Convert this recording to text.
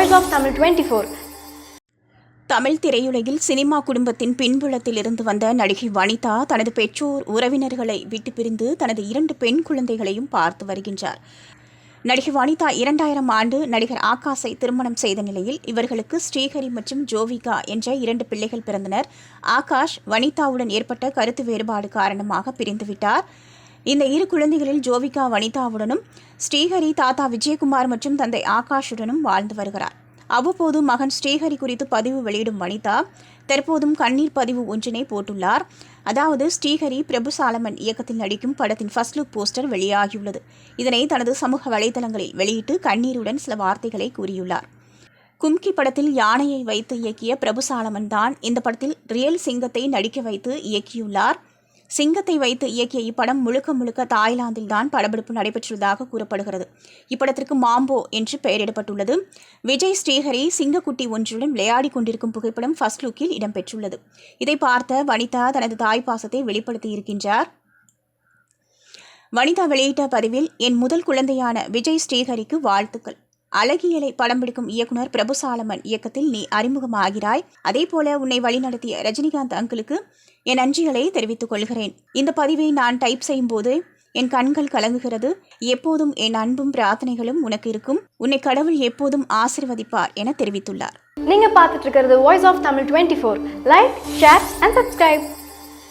Voice of Tamil 24. Tamil திரையுலகில் cinema குடும்பத்தின் பின்புலத்தில் இருந்து வந்த நடிகை வனிதா தனது பெற்றோர் உறவினர்களை விட்டு பிரிந்து தனது இரண்டு பெண் குழந்தைகளையும் பார்த்து வருகின்றார். நடிகை வனிதா இரண்டாயிரம் ஆண்டு நடிகர் ஆகாஷை திருமணம் செய்த நிலையில் இவர்களுக்கு ஸ்ரீஹரி மற்றும் ஜோவிகா என்ற இரண்டு பிள்ளைகள் பிறந்தனர். ஆகாஷ் வனிதாவுடன் ஏற்பட்ட கருத்து வேறுபாடு காரணமாக பிரிந்துவிட்டார். இந்த இரு குழந்தைகளில் ஜோவிகா வனிதாவுடனும் ஸ்ரீஹரி தாத்தா விஜயகுமார் மற்றும் தந்தை ஆகாஷுடனும் வாழ்ந்து வருகிறார். அவ்வப்போது மகன் ஸ்ரீஹரி குறித்து பதிவு வெளியிடும் வனிதா தற்போதும் கண்ணீர் பதிவு ஒன்றினை போட்டுள்ளார். அதாவது ஸ்ரீஹரி பிரபு சாலமன் இயக்கத்தில் நடிக்கும் படத்தின் ஃபர்ஸ்ட் லுக் போஸ்டர் வெளியாகியுள்ளது. இதனை தனது சமூக வலைதளங்களில் வெளியிட்டு கண்ணீருடன் சில வார்த்தைகளை கூறியுள்ளார். கும்கி படத்தில் யானையை வைத்து இயக்கிய பிரபு சாலமன் தான் இந்த படத்தில் ரியல் சிங்கத்தை நடிக்க வைத்து இயக்கியுள்ளார். சிங்கத்தை வைத்து இயக்கிய இப்படம் முழுக்க முழுக்க தாய்லாந்தில் தான் படப்பிடிப்பு நடைபெற்றுள்ளதாக கூறப்படுகிறது. இப்படத்திற்கு மாம்போ என்று பெயரிடப்பட்டுள்ளது. விஜய் ஸ்ரீஹரி சிங்கக்குட்டி ஒன்றுடன் விளையாடிக் கொண்டிருக்கும் புகைப்படம் ஃபர்ஸ்ட் லுக்கில் இடம்பெற்றுள்ளது. இதை பார்த்த வனிதா தனது தாய் பாசத்தை வெளிப்படுத்தியிருக்கின்றார் வனிதா வெளியிட்ட பதிவில் என் முதல் குழந்தையான விஜய் ஸ்ரீஹரிக்கு வாழ்த்துக்கள். அழகியலை படம் பிடிக்கும் இயக்குனர் பிரபு சாலமன் இயக்கத்தில் நீ அறிமுகமாகிறாய். அதேபோல உன்னை வழிநடத்திய ரஜினிகாந்த் அங்கிளுக்கு என் நன்றிகளை தெரிவித்துக் கொள்கிறேன். இந்த பதிவை நான் டைப் செய்யும் போது என் கண்கள் கலங்குகிறது. எப்போதும் என் அன்பும் பிரார்த்தனைகளும் உனக்கு இருக்கும். உன்னை கடவுள் எப்போதும் ஆசிர்வதிப்பார் என தெரிவித்துள்ளார். நீங்க பார்த்துட்டு இருக்கிறது voice of Tamil twenty four like share and subscribe